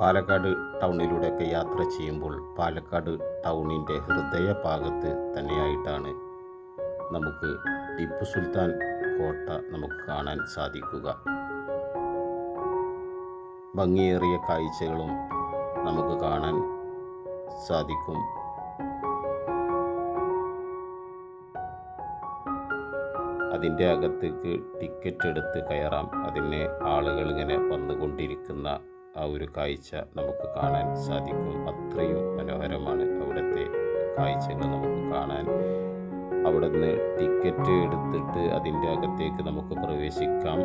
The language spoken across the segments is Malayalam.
പാലക്കാട് ടൗണിലൂടെയൊക്കെ യാത്ര ചെയ്യുമ്പോൾ പാലക്കാട് ടൗണിന്റെ ഹൃദയ ഭാഗത്ത് തന്നെയായിട്ടാണ് നമുക്ക് ടിപ്പു സുൽത്താൻ കോട്ട നമുക്ക് കാണാൻ സാധിക്കുക. ഭംഗിയേറിയ കാഴ്ചകളും നമുക്ക് കാണാൻ സാധിക്കും. അതിന്റെ അകത്തേക്ക് ടിക്കറ്റ് എടുത്ത് കയറാം. അതിനെ ആളുകൾ ഇങ്ങനെ വന്നുകൊണ്ടിരിക്കുന്ന ആ ഒരു കാഴ്ച നമുക്ക് കാണാൻ സാധിക്കും. അത്രയും മനോഹരമാണ് അവിടുത്തെ കാഴ്ചകൾ നമുക്ക് കാണാൻ. അവിടെ നിന്ന് ടിക്കറ്റ് എടുത്തിട്ട് അതിന്റെ അകത്തേക്ക് നമുക്ക് പ്രവേശിക്കാം.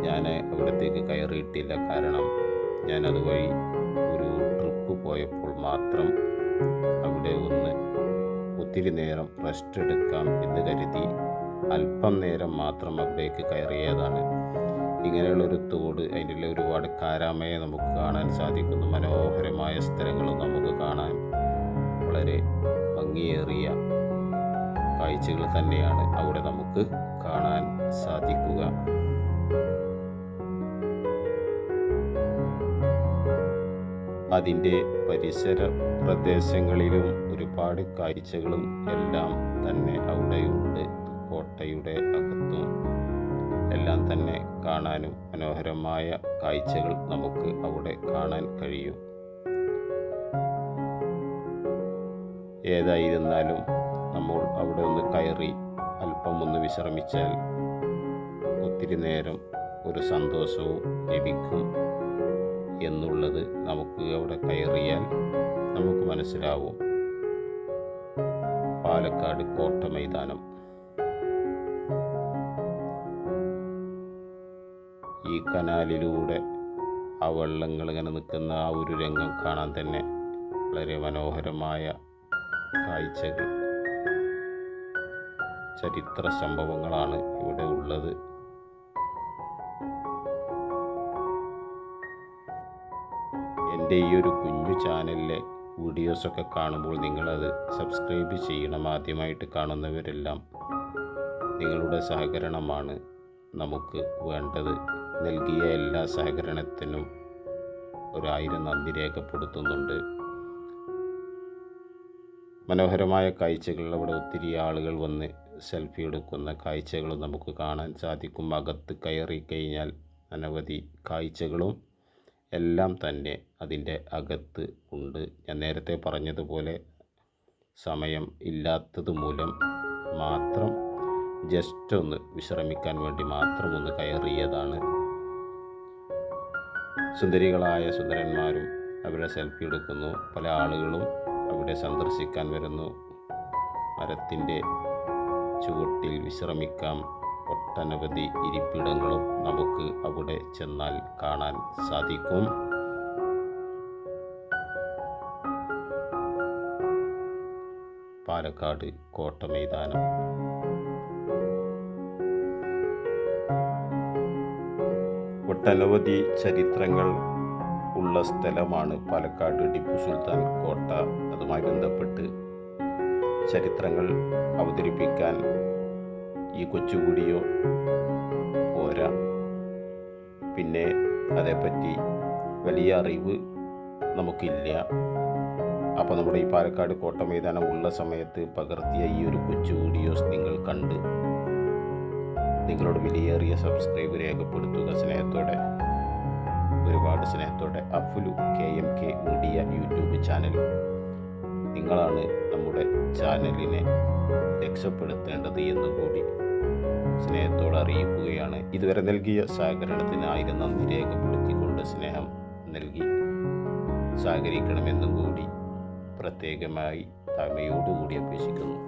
ഞാൻ അവിടത്തേക്ക് കയറിയിട്ടില്ല. കാരണം ഞാൻ അതുവഴി ഒരു ട്രിപ്പ് പോയപ്പോൾ മാത്രം അവിടെ ഒന്ന് ഒത്തിരി നേരം റെസ്റ്റ് എടുക്കാം എന്ന് കരുതി അല്പം നേരം മാത്രം അവിടേക്ക് കയറിയതാണ്. ഇങ്ങനെയുള്ളൊരു തോട് അതിന്റെ ഒരുപാട് കാരാമയെ നമുക്ക് കാണാൻ സാധിക്കുന്നു. മനോഹരമായ സ്ഥലങ്ങളും നമുക്ക് കാണാൻ വളരെ ഭംഗിയേറിയ കാഴ്ചകൾ തന്നെയാണ് അവിടെ നമുക്ക് കാണാൻ സാധിക്കുക. അതിന്റെ പരിസര പ്രദേശങ്ങളിലും ഒരുപാട് കാഴ്ചകളും എല്ലാം തന്നെ അവിടെയുണ്ട്. കോട്ടയുടെ അകത്തും എല്ലാം തന്നെ കാണാനും മനോഹരമായ കാഴ്ചകൾ നമുക്ക് അവിടെ കാണാൻ കഴിയും. ഏതായിരുന്നാലും നമ്മൾ അവിടെ ഒന്ന് കയറി അല്പം ഒന്ന് വിശ്രമിച്ചാൽ ഒത്തിരി നേരം ഒരു സന്തോഷവും ലഭിക്കും എന്നുള്ളത് നമുക്ക് അവിടെ കയറിയാൽ നമുക്ക് മനസ്സിലാവും. പാലക്കാട് കോട്ട മൈതാനം ഈ കനാലിലൂടെ ആ വെള്ളങ്ങൾ ഇങ്ങനെ നിൽക്കുന്ന ആ ഒരു രംഗം കാണാൻ തന്നെ വളരെ മനോഹരമായ കാഴ്ചകൾ. ചരിത്ര സംഭവങ്ങളാണ് ഇവിടെ ഉള്ളത്. എന്റെ ഈ ഒരു കുഞ്ഞു ചാനലിലെ വീഡിയോസൊക്കെ കാണുമ്പോൾ നിങ്ങളത് സബ്സ്ക്രൈബ് ചെയ്യണം. ആദ്യമായിട്ട് കാണുന്നവരെല്ലാം നിങ്ങളുടെ സഹകരണമാണ് നമുക്ക് വേണ്ടത്. നൽകിയ എല്ലാ സഹകരണത്തിനും ഒരായിരം നന്ദി രേഖപ്പെടുത്തുന്നുണ്ട്. മനോഹരമായ കാഴ്ചകൾ അവിടെ ഒത്തിരി ആളുകൾ വന്ന് സെൽഫി എടുക്കുന്ന കാഴ്ചകൾ നമുക്ക് കാണാൻ സാധിക്കും. അകത്ത് കയറി കഴിഞ്ഞാൽ അനവധി കാഴ്ചകളും എല്ലാം തന്നെ അതിന്റെ അകത്ത് ഉണ്ട്. ഞാൻ നേരത്തെ പറഞ്ഞതുപോലെ സമയം ഇല്ലാത്തത് മൂലം മാത്രം ജസ്റ്റ് ഒന്ന് വിശ്രമിക്കാൻ വേണ്ടി മാത്രം ഒന്ന് കയറിയതാണ്. സുന്ദരികളായ സുന്ദരന്മാരും അവിടെ സെൽഫി എടുക്കുന്നു. പല ആളുകളും അവിടെ സന്ദർശിക്കാൻ വരുന്നു. മരത്തിന്റെ ചുവട്ടിൽ വിശ്രമിക്കാം. ഒട്ടനവധി ഇരിപ്പിടങ്ങളും നമുക്ക് അവിടെ ചെന്നാൽ കാണാൻ സാധിക്കും. പാലക്കാട് കോട്ട ഒട്ടനവധി ചരിത്രങ്ങൾ ഉള്ള സ്ഥലമാണ് പാലക്കാട് ടിപ്പു സുൽത്താൻ കോട്ട. അതുമായി ബന്ധപ്പെട്ട് ചരിത്രങ്ങൾ അവതരിപ്പിക്കാൻ ഈ കൊച്ചുകൂടിയോ പോരാ. പിന്നെ അതേപ്പറ്റി വലിയ അറിവ് നമുക്കില്ല. അപ്പോൾ നമ്മുടെ ഈ പാലക്കാട് കോട്ട മൈതാനം ഉള്ള സമയത്ത് പകർത്തിയ ഈ ഒരു കൊച്ചു വീഡിയോസ് നിങ്ങൾ കണ്ട് നിങ്ങളോട് വിലയേറിയ സബ്സ്ക്രൈബ് രേഖപ്പെടുത്തുക സ്നേഹത്തോടെ ഒരുപാട് സ്നേഹത്തോടെ Afulu K M K media YouTube channel. നിങ്ങളാണ് നമ്മുടെ ചാനലിനെ രക്ഷപ്പെടുത്തേണ്ടത് എന്നുകൂടി സ്നേഹത്തോടെ അറിയിക്കുകയാണ്. ഇതുവരെ നൽകിയ സഹകരണത്തിന് ആയിരം നന്ദി രേഖപ്പെടുത്തിക്കൊണ്ട് സ്നേഹം നൽകി സഹകരിക്കണമെന്നും കൂടി പ്രത്യേകമായി താഴ്മയോടുകൂടി അപേക്ഷിക്കുന്നു.